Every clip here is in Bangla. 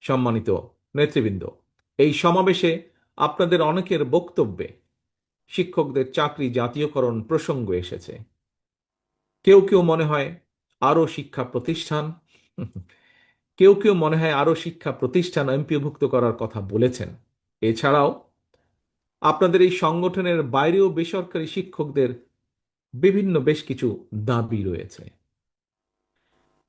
সম্মানিত নেতৃবৃন্দ। এই সমাবেশে আপনাদের অনেকের বক্তব্যে শিক্ষকদের চাকরি জাতীয়করণ প্রসঙ্গ এসেছে। কেউ কেউ মনে হয় আরও শিক্ষা প্রতিষ্ঠান, কেউ কেউ মনে হয় আরও শিক্ষা প্রতিষ্ঠান এমপিভুক্ত করার কথা বলেছেন। এছাড়াও আপনাদের এই সংগঠনের বাইরেও বেসরকারি শিক্ষকদের বিভিন্ন বেশ কিছু দাবি রয়েছে।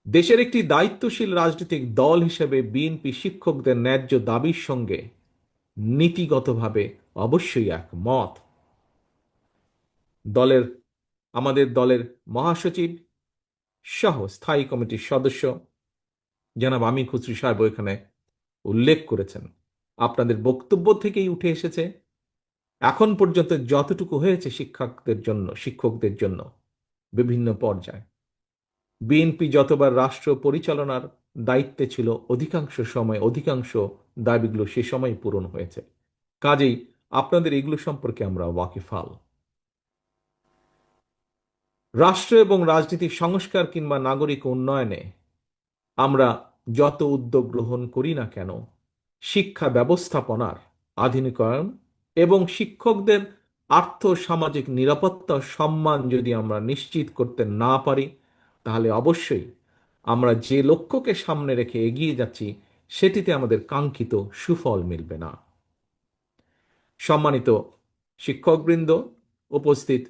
দেশের একটি দায়িত্বশীল রাজনৈতিক দল হিসেবে বিএনপি শিক্ষকদের ন্যায্য দাবির সঙ্গে নীতিগতভাবে অবশ্যই একমত। দলের, আমাদের দলের মহাসচিব, সহ স্থায়ী কমিটির সদস্য জনাব আমির খুসরি সাহেব এখানে উল্লেখ করেছেন। আপনাদের বক্তব্য থেকেই উঠে এসেছে, এখন পর্যন্ত যতটুকু হয়েছে শিক্ষকদের জন্য শিক্ষকদের জন্য বিভিন্ন পর্যায়ে। বিএনপি যতবার রাষ্ট্র পরিচালনার দায়িত্বে ছিল, অধিকাংশ সময়, অধিকাংশ দাবিগুলো সে সময় পূরণ হয়েছে। কাজেই আপনাদের এগুলো সম্পর্কে আমরা ওয়াকিফাল। রাষ্ট্র এবং রাজনীতির সংস্কার কিংবা নাগরিক উন্নয়নে আমরা যত উদ্যোগ গ্রহণ করি না কেন, শিক্ষা ব্যবস্থাপনার আধুনিকায়ন এবং শিক্ষকদের আর্থ সামাজিক নিরাপত্তা সম্মান যদি আমরা নিশ্চিত করতে না পারি তাহলে অবশ্যই আমরা যে লক্ষ্যকে সামনে রেখে এগিয়ে যাচ্ছি, সেটিতে আমাদের কাঙ্ক্ষিত সুফল মিলবে না। সম্মানিত শিক্ষকবৃন্দ, উপস্থিত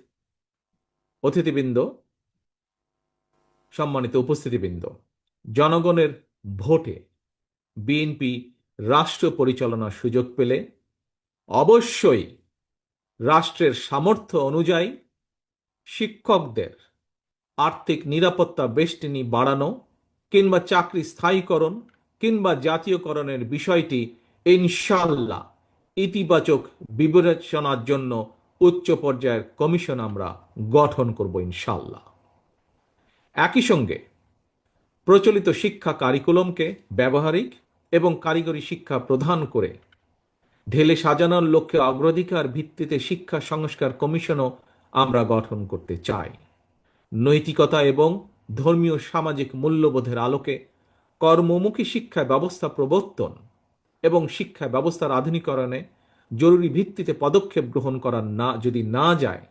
অতিথিবৃন্দ, সম্মানিত উপস্থিতিবৃন্দ, জনগণের ভোটে বিএনপি রাষ্ট্র পরিচালনার সুযোগ পেলে অবশ্যই রাষ্ট্রের সামর্থ্য অনুযায়ী শিক্ষকদের আর্থিক নিরাপত্তা বেষ্টনী বাড়ানো কিংবা চাকরি স্থায়ীকরণ কিংবা জাতীয়করণের বিষয়টি ইনশাল্লাহ ইতিবাচক বিবেচনার জন্য উচ্চ পর্যায়ের কমিশন আমরা গঠন করব ইনশাল্লাহ একই সঙ্গে প্রচলিত শিক্ষা কারিকুলামকে ব্যবহারিক এবং কারিগরি শিক্ষা প্রদান করে ঢেলে সাজানোর লক্ষ্যে অগ্রাধিকার ভিত্তিতে শিক্ষা সংস্কার কমিশনও আমরা গঠন করতে চাই। নৈতিকতা এবং ধর্মীয় সামাজিক মূল্যবোধের আলোকে কর্মমুখী শিক্ষা ব্যবস্থা প্রবর্তন এবং শিক্ষা ব্যবস্থার আধুনিকরণে জরুরি ভিত্তিতে পদক্ষেপ গ্রহণ করা না, যদি না যায়,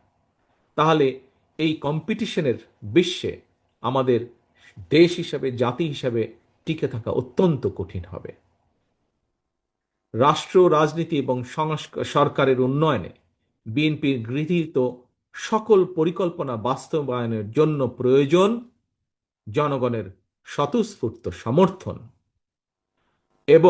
তাহলে এই কম্পিটিশনের বিশ্বে আমাদের দেশ হিসাবে, জাতি হিসাবে টিকে থাকা অত্যন্ত কঠিন হবে। রাষ্ট্র, রাজনীতি এবং সংস্কার সরকারের উন্নয়নে বিএনপির গৃহীত সকল পরিকল্পনা বাস্তবায়নের জন্য প্রয়োজন জনগণের স্বতঃস্ফূর্ত সমর্থন। এবং